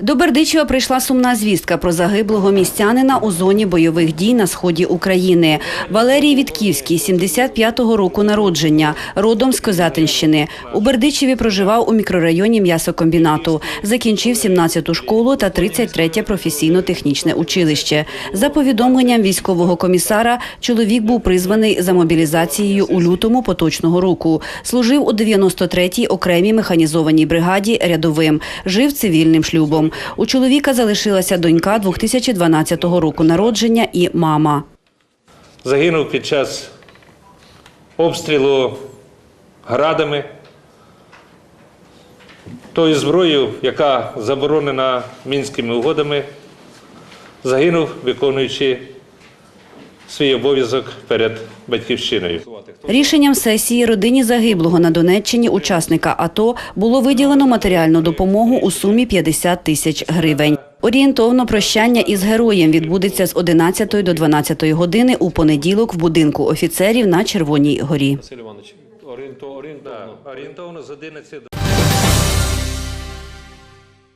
До Бердичева прийшла сумна звістка про загиблого містянина у зоні бойових дій на сході України. Валерій Вітківський, 75-го року народження, родом з Козятинщини. У Бердичеві проживав у мікрорайоні м'ясокомбінату. Закінчив 17-ту школу та 33-те професійно-технічне училище. За повідомленням військового комісара, чоловік був призваний за мобілізацією у лютому поточного року. Служив у 93-й окремій механізованій бригаді рядовим. Жив цивільним шлюбом. У чоловіка залишилася донька 2012 року народження і мама. Загинув під час обстрілу градами тою зброєю, яка заборонена мінськими угодами, загинув, виконуючи свій обов'язок перед батьківщиною. Рішенням сесії родині загиблого на Донеччині учасника АТО було виділено матеріальну допомогу у сумі 50 тисяч гривень. Орієнтовно прощання із героєм відбудеться з 11 до 12 години у понеділок в будинку офіцерів на Червоній горі. Орієнтовно з 11 до